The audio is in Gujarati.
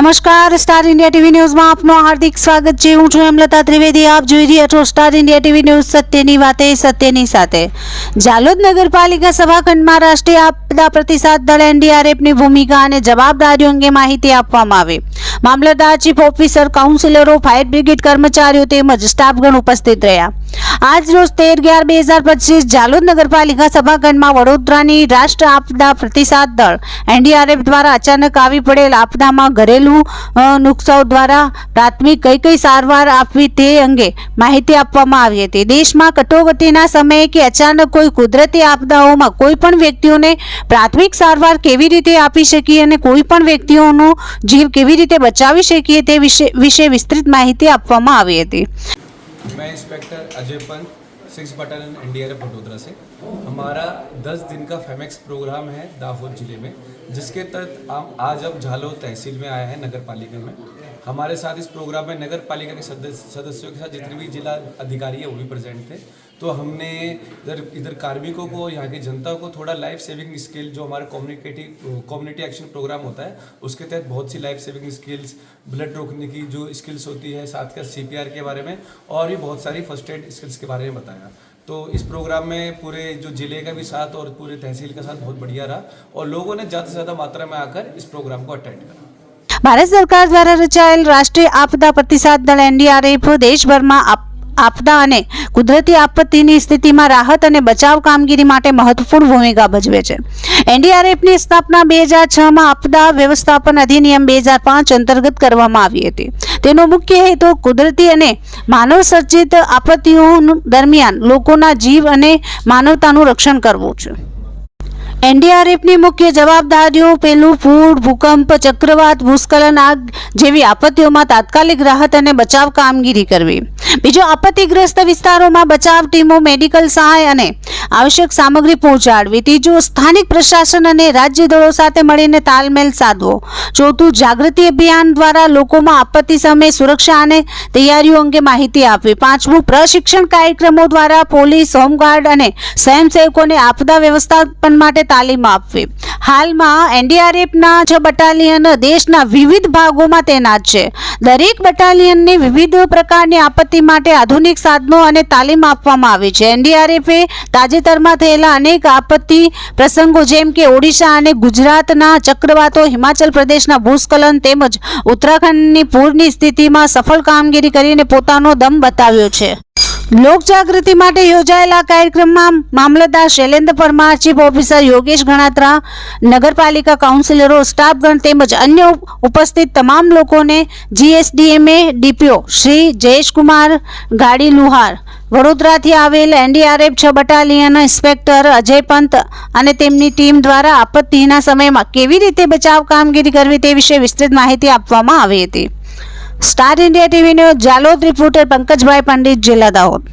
નમસ્કાર, સ્ટાર ઇન્ડિયા ટીવી ન્યૂઝમાં આપનું હાર્દિક સ્વાગત છે. હું છું હેમલતા ત્રિવેદી. આપ જોઈ રહ્યા છો સ્ટાર ઇન્ડિયા ટીવી ન્યૂઝ સત્યની વાતે, સત્યની સાથે. જાલોદ નગરપાલિકા સભાખંડમાં રાષ્ટ્રીય આપદા પ્રતિસાદ દળ એનડીઆરએફની ભૂમિકા અને જવાબદારીઓ અંગે માહિતી આપવામાં આવી. મામલતદાર, ચીફ ઓફિસર, કાઉન્સિલરો, ફાયર બ્રિગેડ કર્મચારીઓ તેમજ સ્ટાફગણ ઉપસ્થિત રહ્યા. આજ રોજ તેર અગિયાર બે હજાર પચીસ જાલોદ નગરપાલિકા સભાખંડમાં વડોદરાની રાષ્ટ્ર આપદા પ્રતિસાદ દળ એનડીઆરએફ દ્વારા અચાનક આવી પડેલ આપદામાં ઘરેલું નુકસાન દ્વારા પ્રાથમિક કઈ કઈ સારવાર આપવી તે અંગે માહિતી આપવામાં આવી હતી. દેશમાં કટોકટીના સમયે કે અચાનક કોઈ કુદરતી આપદાઓમાં કોઈ પણ વ્યક્તિઓને પ્રાથમિક સારવાર કેવી રીતે આપી શકીએ અને કોઈ પણ વ્યક્તિઓનો જીવ કેવી રીતે બચાવી શકીએ તે વિશે વિશે વિસ્તૃત માહિતી આપવામાં આવી હતી. मैं inspector Ajay Pant, six battalion NDRF Vadodara से। हमारा दस दिन का फेमेक्स प्रोग्राम है दाहोद ज़िले में, जिसके तहत हम आज अब झालो तहसील में आए हैं नगर पालिका में। हमारे साथ इस प्रोग्राम में नगर पालिका के सदस्य सदस्यों के साथ जितने भी जिला अधिकारी है, वो भी प्रेजेंट थे। तो हमने इधर इधर कार्मिकों को, यहाँ की जनता को थोड़ा लाइफ सेविंग स्किल जो हमारा कम्युनिकेटिव कम्युनिटी एक्शन प्रोग्राम होता है, उसके तहत बहुत सी लाइफ सेविंग स्किल्स ब्लड रोकने की जो स्किल्स होती है, साथ का सीपीआर के बारे में, और भी बहुत सारी फ़र्स्ट एड स्किल्स के बारे में बताया। तो इस प्रोग्राम में पूरे जो ज़िले का भी साथ और पूरे तहसील का साथ बहुत बढ़िया रहा, और लोगों ने ज़्यादा से ज़्यादा मात्रा में आकर इस प्रोग्राम को अटेंड करा। ભારત સરકાર દ્વારા રચાયેલ રાષ્ટ્રીય આપદા પ્રતિસાદ દળ એનડીઆરએફ દેશભરમાં આપ- આપદા અને કુદરતી આપત્તિની સ્થિતિમાં રાહત અને બચાવ કામગીરી માટે મહત્વપૂર્ણ ભૂમિકા ભજવે છે. એનડીઆરએફની સ્થાપના બે હજાર છમાં આપદા વ્યવસ્થાપન અધિનિયમ બે હજાર પાંચ અંતર્ગત કરવામાં આવી હતી. તેનો મુખ્ય હેતુ કુદરતી અને માનવ સર્જિત આપત્તિઓ દરમિયાન લોકોના જીવ અને માનવતાનું રક્ષણ કરવું છે. એનડીઆરએફની મુખ્ય જવાબદારીઓ પેલું પૂર ભૂકંપ, ચક્રવાત, ભૂસ્ખલન આગ જેવી આપત્તિઓમાં તાત્કાલિક રાહત અને બચાવ કામગીરી કરવી. બીજો આપત્તિગ્રસ્ત વિસ્તારોમાં બચાવ ટીમો મેડિકલ સહાય અને આવશ્યક સામગ્રી પહોંચાડવી. ત્રીજું, સ્થાનિક પ્રશાસન અને રાજ્ય દળો સાથે મળીને તાલમેલ સાધવો. ચોથું, જાગૃતિ અભિયાન દ્વારા લોકોમાં આપત્તિ સમયે સુરક્ષા અને તૈયારીઓ અંગે માહિતી આપવી. પાંચમું, પ્રશિક્ષણ કાર્યક્રમો દ્વારા પોલીસ, હોમગાર્ડ અને સ્વયંસેવકોને આપદા વ્યવસ્થાપન માટે તાલીમ આપવી. હાલમાં એનડીઆરએફના છ બટાલિયન દેશના વિવિધ ભાગોમાં તૈનાત છે. દરેક બટાલિયનને વિવિધ પ્રકારની આપત્તિ માટે આધુનિક સાધનો અને તાલીમ આપવામાં આવી છે. એનડીઆરએફે તાજેતરમાં થયેલા અનેક આપત્તિ પ્રસંગો જેમ કે ઓડિશા અને ગુજરાતના ચક્રવાતો, હિમાચલ પ્રદેશના ભૂસ્ખલન તેમજ ઉત્તરાખંડની પૂરની સ્થિતિમાં સફળ કામગીરી કરીને પોતાનો દમ બતાવ્યો છે. લોક જાગૃતિ માટે યોજાયેલા કાર્યક્રમમાં મામલતદાર શૈલેન્દ્ર પરમાર, ચીફ ઓફિસર યોગેશ ગણાત્રા, નગરપાલિકા કાઉન્સિલરો, સ્ટાફગણ તેમજ અન્ય ઉપસ્થિત તમામ લોકોને જીએસડીએમએ ડીપીઓ શ્રી જયેશકુમાર ગાડી લુહાર વડોદરાથી આવેલ એનડીઆરએફ છ બટાલિયન ઇન્સ્પેક્ટર અજય પંત અને તેમની ટીમ દ્વારા આપત્તિના સમયમાં કેવી રીતે બચાવ કામગીરી કરવી તે વિશે વિસ્તૃત માહિતી આપવામાં આવી હતી. સ્ટાર ઇન્ડિયા ટીવીનો જાલોદ રિપોર્ટર પંકજભાઈ પંડિત જિલ્લા દાહોદ.